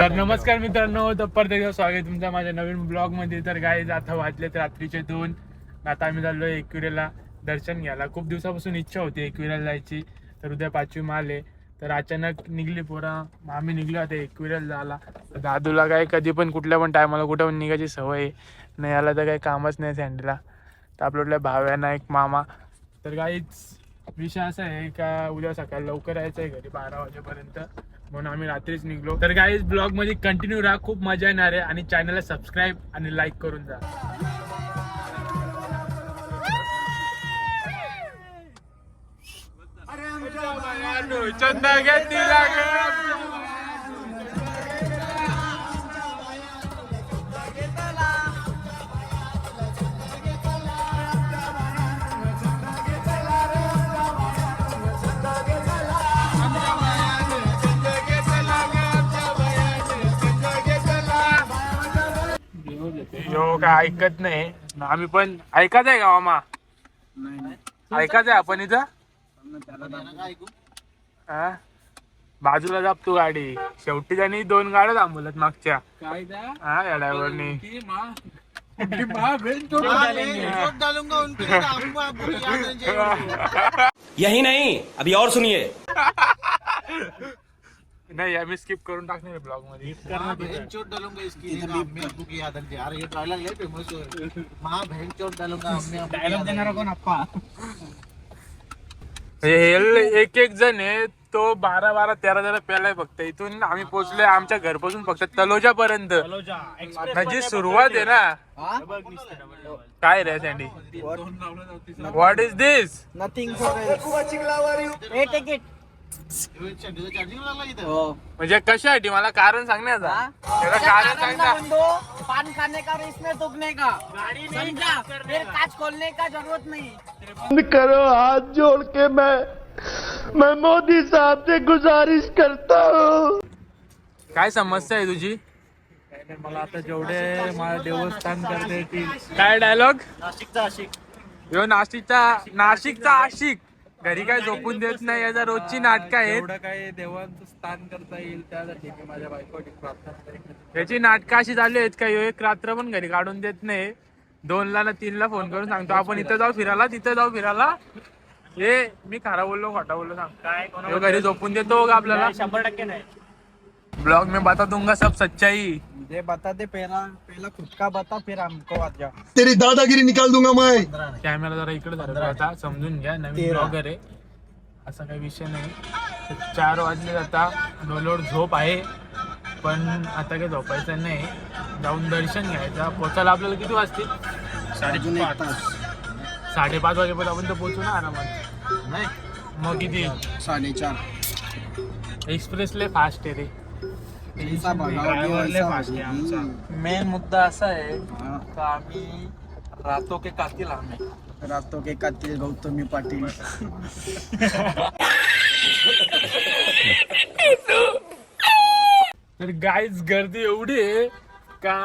तर नमस्कार मित्रांनो तर परत एकदा स्वागत तुमचं माझ्या नवीन ब्लॉगमध्ये तर गाय आता वाजलेत रात्रीचे दोन. आता आम्ही चाललो एकविरेला दर्शन घ्यायला. खूप दिवसापासून इच्छा होती एकविरेला जायची तर उद्या पाचवी माल आहे. तर अचानक निघली पोरा. आम्ही निघलो आता एकविरेला जायला. दादूला काय कधी पण कुठल्या पण टायमाला कुठं पण निघायची सवय नाही. आला तर काही कामच नाही सँडीला. तर आपल्या भाव्याना एक मामा. तर काहीच विषय असा आहे का उद्या सकाळी लवकर यायचं आहे घरी बारा वाजेपर्यंत. म्हणून आम्ही रात्रीच निघलो. तर काहीच ब्लॉगमध्ये कंटिन्यू राहा. खूप मजा येणार आहे. आणि चॅनलला सबस्क्राईब आणि लाईक करून जा. चंदा काय ऐकत नाही. आम्ही पण ऐकत आहे का मामा ऐकत आहे आपण इथं? हा? बाजूला जाप तू गाडी. शेवटी त्यांनी दोन गाड्या थांबवल्यात मागच्या. काय हा या ड्रायव्हरनी. की मा की मा बेन तो. डालूंगा उनके लिए आपको आपको याद रहे यही नहीं अभी और सुनिए। नाही आम्ही स्किप करून टाकणार ब्लॉगमध्ये. माँ बहन चोट डालूंगा इसकी अम्मी अब्बू की याद रखिए अरे ये डायलॉग ले फेमस हो माँ बहन चोट डालूंगा अम्मी अब्बू डायलॉग देणार कोण अप्पा हे एक एक जण आहे तो बारा बारा तेरा तेरा पेलाय फक्त. इथून आम्ही पोहोचलोय आमच्या घरपासून फक्त तलोजा. पर्यंत जी सुरुवात आहे ना. काय रे Sandy what is this nothing लागला इथं म्हणजे कशासाठी मला कारण सांगण्याचा. त्याला कारण सांग पान खाने का और इसमें का? समझा फिर कांच खोलने का जरूरत नहीं. करो हाथ जोड़ के मैं मैं मोदी साहब से गुजारिश करता हूँ। काय समस्या आहे तुझी? मला आता जेवढे मला देवस्थान करता येतील. काय डायलॉग नाशिकचा आशिक. यो नाशिकचा नाशिकचा आशिक. घरी काय झोपून देत नाही याचा रोजची नाटक आहेत. जेवढं काही देवांचं स्थान करता येईल त्यासाठी मी माझ्या बायकोसाठी प्रार्थना करेन. याची नाटकं अशी झाली आहेत का? ह्यो एक रात्र पण घरी काढून देत नाही. दोनला ना तीनला फोन करून सांगतो आपण इथं जाऊ फिरायला तिथं जाऊ फिरायला. हे मी खरा बोललो खोटा बोललो सांग. काय घरी झोपून देतो का आपल्याला. शंभर टक्के नाही. ब्लॉग में बता दूंगा सब सच्चाई। मुझे बता दे पहला पहला खुद का बता फिर हमको आ जा तेरी दादागिरी निकाल दूंगा मैं। कॅमेरा जरा इकडे आता समजून घ्या नवीन ब्लॉगर आहे असा काही विषय नाही। चार वाजले आता लोलोड झोप आहे पण आता काही झोपायचं नाही. जाऊन दर्शन घ्यायचं. पोचायला आपल्याला किती वाजतील? साडेपाच. साडेपाच वाजेपर्यंत आपण तर पोहोचू ना आरामात. नाही. मग किती? साडेचार. एक्सप्रेसले फास्ट आहे रे. मेन मुद्दा असा आहे का आम्ही राहतो के कातील आम्ही? रातों के कातिल गौतमी पाटील. तर गाईच गर्दी एवढी आहे का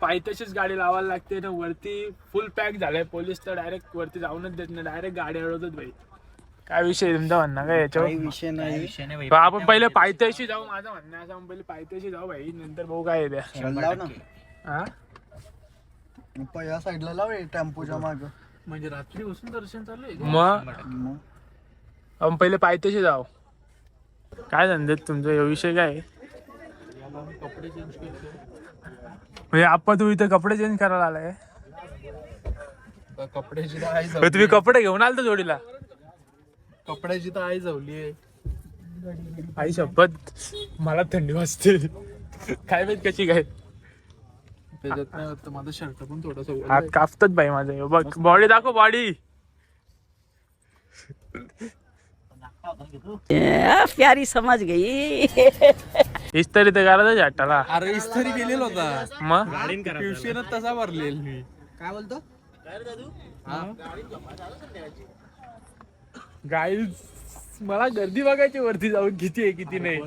पायथ्याशीच गाडी लावायला लागते ना वरती फुल पॅक झालाय. पोलीस तर डायरेक्ट वरती जाऊनच देत नाही डायरेक्ट गाडी अडवतात भाई काय विषय आहे तुमचा म्हणणं? काय याच्यावर? विषय नाही. बा, आपण पहिले पायथ्याशी जाऊ माझं म्हणणं आहे असं आपण पहिले पायथ्याशी जाऊ भाई नंतर भाऊ काय येते लाव ना. हा पहिल्या साईडला लाव टेम्पोच्या माग. म्हणजे रात्री बसून दर्शन चालू आहे मग आपण पहिले पायथ्याशी जाऊ. काय धंद्यात तुमचा? हे विषय काय आहे? कपडे चेंज केले म्हणजे आप्पा तू इथं कपडे चेंज करायला आलाय? तर कपड्याची तर आई मग तुम्ही कपडे घेऊन आलतो जोडीला? कपड्याची तर आई जवली आहे. आई शपथ. मला थंडी वाजते. काय माहीत कशी काय. त्याच्यात नाही होत माझं शर्ट पण थोडस हात कापतात बाई माझं. हे बघ बॉडी दाखव बॉडी प्यारी समझ गई. इस्त्री तर करायचं हट्टाला अरे इस्त्री गेलेला होता. मग ट्युशनच तसा भरलेल मी काय बोलतो? गाईज मला गर्दी बघायची वरती जाऊन किती आहे किती नाही.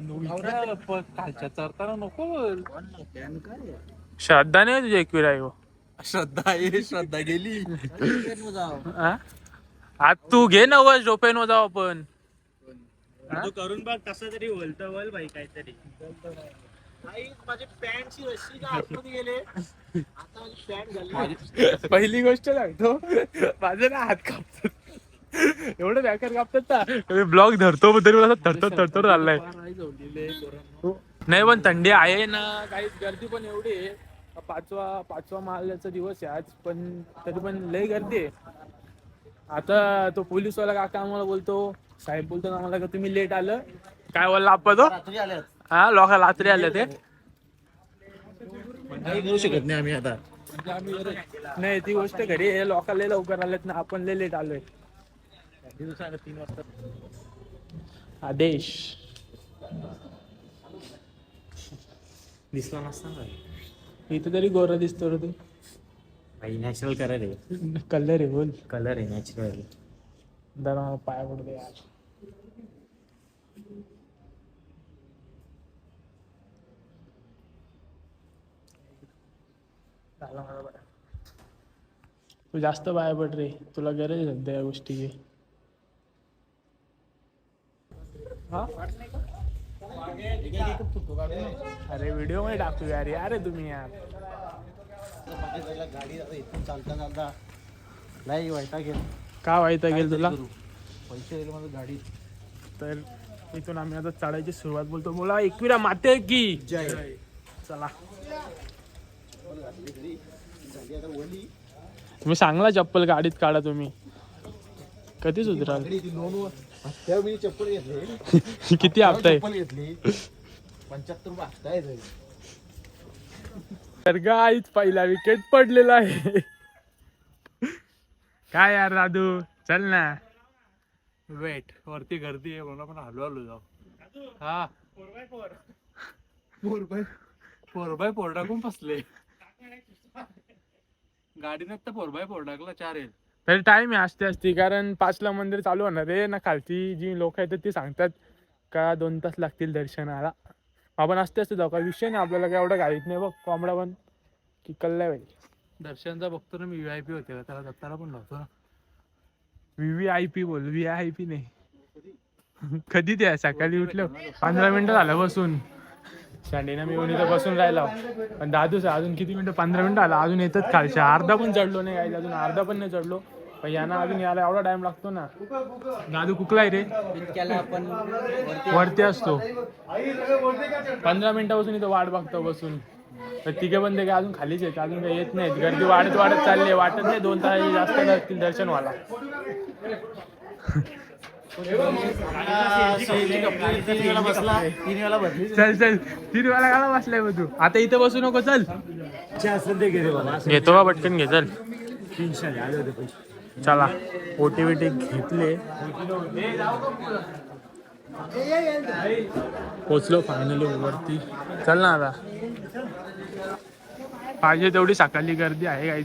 खालच्या चरताना नको. श्रद्धा नाही तुझी एकविरा आहे हो. श्रद्धा आहे श्रद्धा गेली? आज तू घे ना वर झोपेन जाऊ आपण. तू करून बघ कसं तरी बोलतो बोल भाई काहीतरी. आई माझी पॅन्टची रस्सी का आतमध्ये गेले? आता माझी पॅन्ट झाली पहिली गोष्ट सांगतो. माझे ना हात कापतात. एवढं बेकार कापतात ना. ब्लॉग धरतो तरी मला थरथर थरथर चाललाय. नाही पण थंडी आहे ना. काही गर्दी पण एवढी आहे. पाचवा पाचवा माल्याचा दिवस आहे आज पण तरी पण लय गर्दी आहे. आता तो पोलीसवाला काका आम्हाला बोलतो साहेब बोलतो ना आम्हाला का तुम्ही लेट आलं. काय बोलला आपण तो? हा लोक रात्री आले ते. काही करू शकत नाही आम्ही आता. नाही. ती गोष्ट घरी आहे. लोकांना लवकर आलेत ना. आपण लय लेट आलोय. आदेश. दिसला नसता ना इथं तरी गोरा दिसतो रे तू. भाई नॅचरल कलर आहे. कलर आहे बोल. कलर आहे नॅचरल जरा मला पाया पडू दे यार. तू जास्त पाया पड रे. तुला गरज आहे सध्या या गोष्टीची हा अरे व्हिडिओमध्ये टाकू यार यार आहे तुम्ही यार। गाडी इथून चालता चालता लय वाईटा गेल का व्हायचं गेल तुला पैसे दिले माझं गाडी। तर इथून आम्ही आता चढायची सुरुवात बोलतो. बोला एकविरा माते की. जय. चला. तुम्ही सांगला चप्पल गाडीत काढा तुम्ही. कधी सुधराल मी चप्पल घेतली. किती हप्ता आहे? चप्पल घेतली. पंच्याहत्तर रुपये हप्ता आहे त्याचा. तर गाईच पहिला विकेट पडलेला आहे. काय यार दादू चल ना. वेट वरती गर्दी आहे म्हणून आपण हलू हलू जाऊ. हा. फोर बाय फोर टाकून फसले गाडीने तर फोर बाय फोर टाकला चार येईल. तरी टाइम आहे असते असती कारण पाचला मंदिर चालू होणार आहे ना खालची जी लोक आहेत ती सांगतात का दोन तास लागतील दर्शनाला? आपण असते असते जाऊ का विषय नाही आपल्याला काय एवढं गाडीत नाही बघ कोंबडा पण की कल्ला पाहिजे दर्शनचा बघतो ना मी व्ही आय पी होते का? त्याला दत्ताला पण लावतो ना. व्ही आय पी बोल व्ही आय पी नाही. कधी ते सकाळी उठलो. पंधरा मिनिटं झालं बसून. शांडीना मी इथं बसून राहिला. पण दादू sir अजून किती मिनिटं? पंधरा मिनिटं आला अजून येतच खालच्या. अर्धा पण चढलो नाही अजून अर्धा पण नाही चढलो. पण यांना अजून यायला एवढा टाइम लागतो ना. दादू कुकलाय रे. आपण वरती असतो. पंधरा मिनिटापासून इथं वाट बघतो बसून. तर तिघे पण ते काय अजून खालीच आहेत अजून काही येत नाहीत. गर्दी वाढत वाढत चालली आहे वाटत नाही दोन तास जास्त लागतील दर्शन व्हायला चल चल तीन वेळा गाला बसलाय मग तू. आता इथं बसू नको चल. घेतो का पटकन घे चल. तीनशे आले होते पैसे. चला ओटी बिटी घेतले. पोचलो फायनली वरती. चल ना आता. पाहिजे तेवढी सकाळी गर्दी आहे काही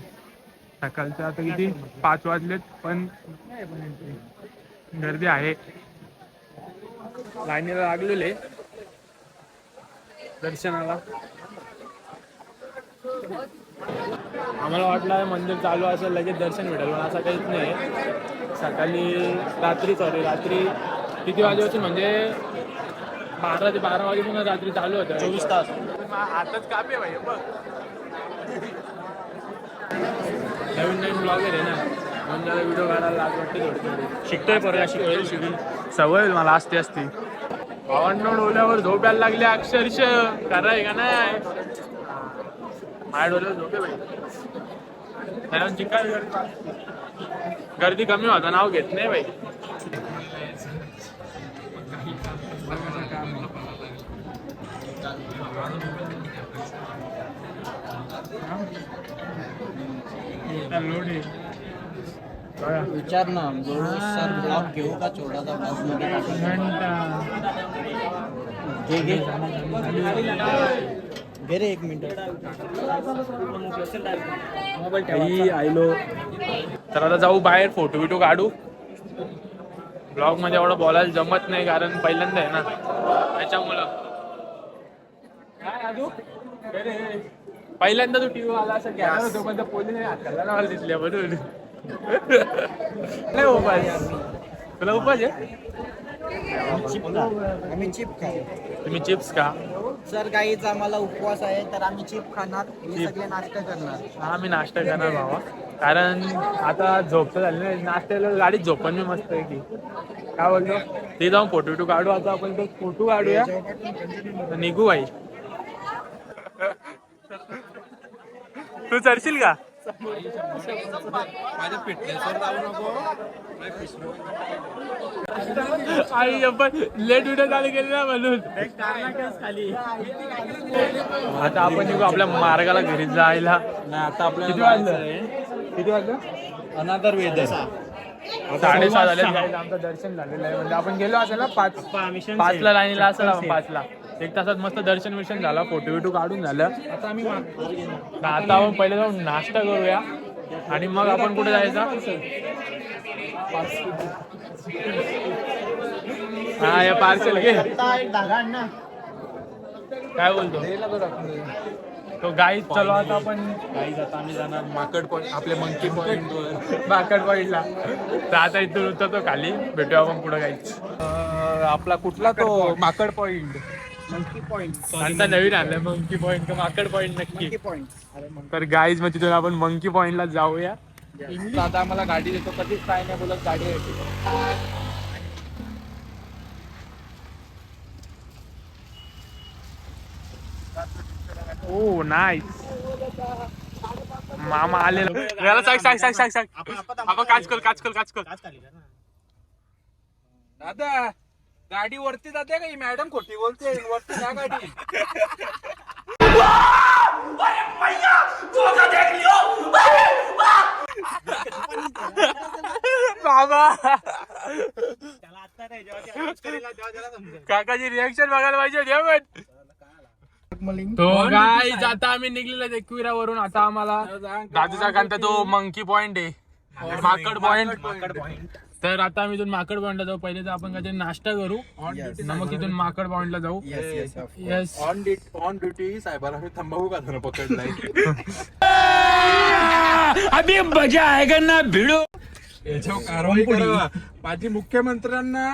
सकाळचं आता किती? पाच वाजलेत पण गर्दी आहे. लाईनीला लागलेले. दर्शनाला. आम्हाला वाटलं मंदिर चालू असेल लगेच दर्शन भेटेल पण असं काहीच नाही. सकाळी रात्री सॉरी रात्री किती वाजेपासून? म्हणजे बारा ते बारा वाजेपासून रात्री चालू होतं. चोवीस तास. आताच कापे भाई बघ. नवीन नवीन ब्लॉगर आहे ना. म्हणून जरा व्हिडिओ काढायला लाज वाटते थोडी थोडी शिकतोय. शिकतोय. शिकून सवय होईल मला असते असती. भावांनो डोल्यावर झोप्याला लागले अक्षरशः. कराय का नाही? माझ्या डोल्यावर झोपे भाई त्याला चिका गर्दी? कमी होता नाव घेत नाही भाई बघा. विचार ना सर ब्लॉग घेऊ का छोटासा मध्ये घे घे. घे रे एक मिनिट आई आयलो तर आता जाऊ बाहेर फोटो बिटो काढू. ब्लॉगमध्ये एवढं बोलायला जमत नाही कारण पहिल्यांदा आहे ना. त्याच्यामुळं? पहिल्यांदा तू टीव्ही आला असं पण पोलीस हाताला मला दिसल्या म्हणून. नाही उपास. तुला उपास आहे? तुम्ही चिप्स का सर काहीच आम्हाला उपवास आहे तर आम्ही चिप खाणार. सगळे नाश्ता करणार. हा मी नाश्ता करणार बाबा. कारण आता झोपतं झाली ना नाश्त्याला गाडीत झोपण मी मस्त आहे की. काय बोलतो? ते जाऊन फोटो बिटो काढू. आता आपण तो फोटो काढूया. निघू बाई. तू चढशील का? माझ्या फिटनेसवर जाऊ नको आई आपण लेट व्हिडिओ चालू केले ना म्हणून. आता आपण निघू आपल्या मार्गाला घरी जायला. नाही आता आपल्याला किती वाजलं? किती वाजलं? अनादर वेदर साडेसहा झाले. आमचं दर्शन झालेलं आहे. म्हणजे आपण गेलो असेल ना पाच पाचला लाईनीला असेल आपण पाचला. एक तासात मस्त दर्शन विर्शन झालं फोटो बिटो काढून झालं. आता आम्ही आता आपण पहिले जाऊन नाश्ता करूया. आणि मग आपण कुठे जायचं? हा या पार्सल घे. काय बोलतो? तो गाईड चलो आता आपण. गाईज आता आम्ही जाणार माकड पॉईंट आपल्या मंकी पॉईंट बाकड पॉईंटला तर आता इथून उतरतो खाली. भेटूया आपण पुढे गाईच अं, आपला कुठला तो माकड पॉईंट मंकी पॉइंट आता नवीन आणलं मंकी पॉईंट का माकड पॉईंट नक्की. पॉइंट तर गाईज मग तिथून आपण मंकी पॉईंटला जाऊया. आता आम्हाला गाडी देतो. कधीच काय नाही बोलत गाडी आहे ओ नाईस मामा आलेलो. याला सांग सांग सांग सांग सांग. आपण काच कर काच कर काच कर दादा. गाडी वरती जाते का? ही मॅडम खोटी बोलते वरती ना गाडी. बाबा. काकाची रिएक्शन बघायला पाहिजे होती हं पण. तो गाईज आता आम्ही निघलेलो एकविरा वरून आता आम्हाला दादूचा कांता तो मंकी पॉइंट आहे. माकड पॉइंट तर आता आम्ही इथून माकड पॉइंटला जाऊ. पहिले तर आपण काहीतरी नाश्ता करू. न मग तिथून माकड पॉइंटला जाऊ. Yes on duty on duty साहेबाला मी तंबाखू खाताना पकडलाय. अभी मजा आएगा ना भिड़ो. याच्यावर कारवाई करा माझी मुख्यमंत्र्यांना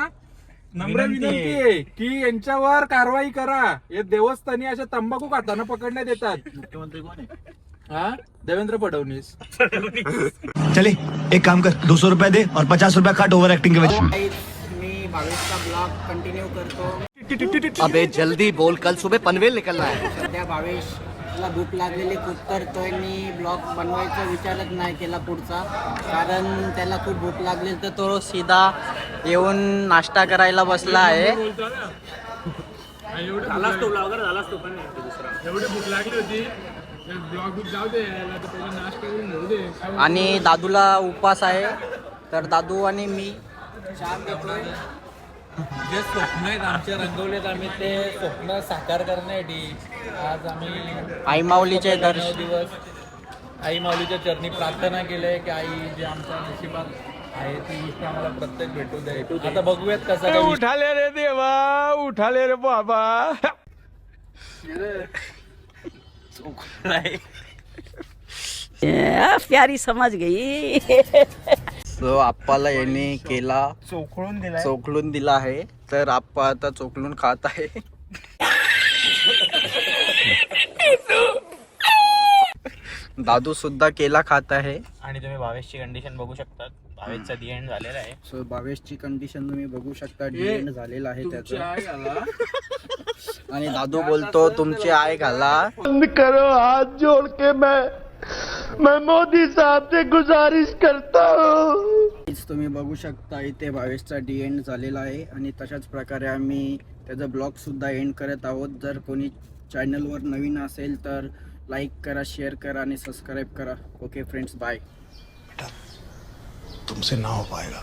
नम्र विनंती आहे की यांच्यावर कारवाई करा. हे देवस्थानी अशा तंबाखू खाताना पकडण्यात येतात. मुख्यमंत्री कोण आहे? हा? देवेंद्र फडणवीस. चले एक काम कर दो सौ रुपया दे और पचास रुपया काट ओवर एक्टिंग के वजह मी भावेशचा ब्लॉग कंटिन्यू करतो. अबे जल्दी बोल कल सुबह पनवेल निकलना है। सध्या भावेशला भूक लागलेली खूप तर तोनी ब्लॉग बनवायचा विचारच नाही केला पुढचा. कारण त्याला खूप भूक लागली तर तो सीधा येऊन नाश्ता करायला बसला आहे. एवढी भूक लागली होती ब्लॉग जाऊ दे यायला तर पहिला आणि दादूला उपास आहे. तर दादू आणि मी जे स्वप्न आहेत आमचे रंगवलेत आम्ही ते स्वप्न साकार करण्यासाठी आज आम्ही आई माऊलीचे नऊ दर्शन दिवस आई माऊलीच्या चरणी प्रार्थना केली की आई जे आमच्या नशिबात आहे ती गोष्ट आम्हाला प्रत्येक भेटू दे. आता बघूयात कसं उठाले रे देवा उठाले रे बाबा. प्यारी समझ गई. सो आप्पाला याने केला. चोखळून दिला चोखलून दिला आहे. तर आप्पा आता चोखलून खात आहे. दादू सुद्धा केला खात आहे. आणि तुम्ही भावेशची कंडिशन बघू शकता भावेशचा दी एंड झालेला आहे. सो भावेशची कंडिशन तुम्ही बघू शकता. डिएंड झालेला आहे त्याचा. आणि दादू बोलतो तुमची आय घाला. बंद करो हाथ जोड़ के मैं मैं मोदी साहब से गुजारिश करता हूँ। तुम्ही बघू शकता इथे भावेशचा डी एंड झालेला आहे आणि तशाच प्रकारे आम्ही त्याचा ब्लॉग सुद्धा एंड करत आहोत. जर कोणी चॅनलवर नवीन असेल तर लाईक करा शेअर करा आणि सबस्क्राईब करा. ओके फ्रेंड्स बाय तुमसे ना हो पाएगा।